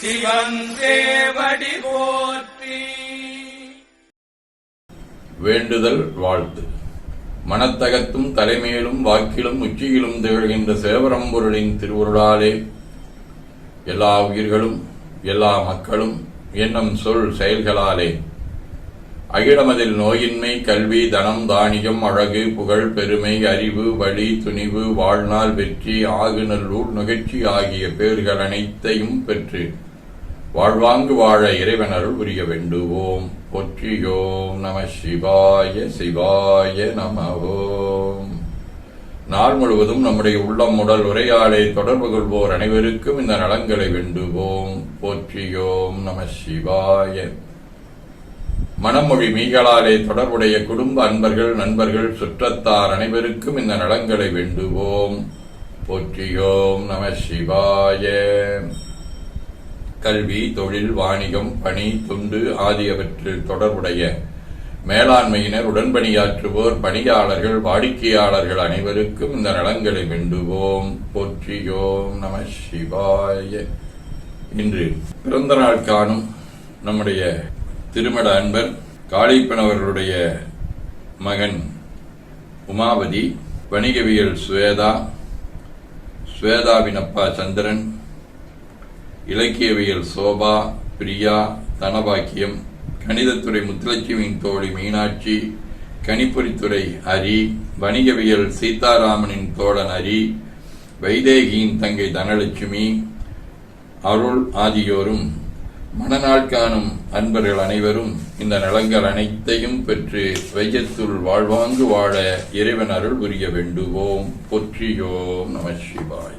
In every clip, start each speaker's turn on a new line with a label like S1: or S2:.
S1: சிவன் போற்றி.
S2: வேண்டுதல் வாழ்த்து. மனத்தகத்தும் தலைமையிலும் வாக்கிலும் உச்சியிலும் திகழ்கின்ற சேவரம்பொருளின் திருவுருளாலே எல்லா உயிர்களும் எல்லா மக்களும் என்னும் சொல் செயல்களாலே. அகிடமதில் நோயின்மை கல்வி தனம் தானியம் அழகு புகழ் பெருமை அறிவு வழி துணிவு வாழ்நாள் வெற்றி ஆகுநல்லூர் நுகழ்ச்சி ஆகிய பேர்கள் அனைத்தையும் பெற்று வாழ்வாங்கு வாழ இறைவன் அருள் புரிய வேண்டுவோம். பொற்றியோம் நம சிவாய சிவாய நம ஓம் நாள் முழுவதும் நம்முடைய உள்ளம் உடல் உரையாடை தொடர்பு கொள்வோர் அனைவருக்கும் இந்த நலங்களை வேண்டுவோம். போற்றியோம் நம சிவாய. மனமொழி மீகளாலே தொடர்புடைய குடும்ப அன்பர்கள் நண்பர்கள் சுற்றத்தார் அனைவருக்கும் இந்த நலங்களை வேண்டுவோம். போற்றியோம் நம சிவாய. கல்வி தொழில் வாணிகம் பணி துண்டு ஆகியவற்றில் தொடர்புடைய மேலாண்மையினர் உடன்பணியாற்றுவோர் பணியாளர்கள் வாடிக்கையாளர்கள் அனைவருக்கும் இந்த நலங்களை வேண்டுவோம். போற்றியோம் நம சிவாய. இன்று பிறந்த நாள் காணும் நம்முடைய திருமட அன்பர் காளிப்பன் அவர்களுடைய மகன் உமாவதி வணிகவியல் சுவேதா ஸ்வேதாவின் அப்பா சந்திரன் இலக்கியவியல் சோபா பிரியா தனபாக்கியம் கணிதத்துறை முத்துலட்சுமியின் தோழி மீனாட்சி கணிப்பொறித்துறை ஹரி வணிகவியல் சீதாராமனின் தோழன் ஹரி வைதேகியின் தங்கை தனலட்சுமி அருள் ஆகியோரும் மனநாள் காணும் அன்பர்கள் அனைவரும் இந்த நலங்கள் அனைத்தையும் பெற்று வையத்துள் வாழ்வாங்கு வாழ இறைவன் அருள் புரிய வேண்டுவோம். பொற்றியோம் நம சிவாய்.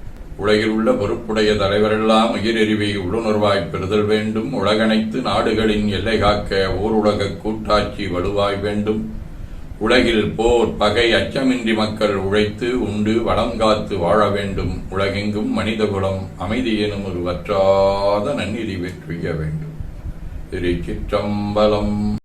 S2: உலகில் உள்ள பொறுப்புடைய தலைவரெல்லாம் உயிரெறிவை உள்ளுணர்வாய் பெறுதல் வேண்டும். உலகனைத்து நாடுகளின் எல்லை காக்க ஓருலக கூட்டாட்சி வலுவாய் வேண்டும். உலகில் போர் பகை அச்சமின்றி மக்கள் உழைத்து உண்டு வளம் காத்து வாழ வேண்டும். உலகெங்கும் மனிதகுலம் அமைதி எனும் ஒரு வற்றாத நன்னிதி வெற்றிய வேண்டும். திருச்சிற்றம்பலம்.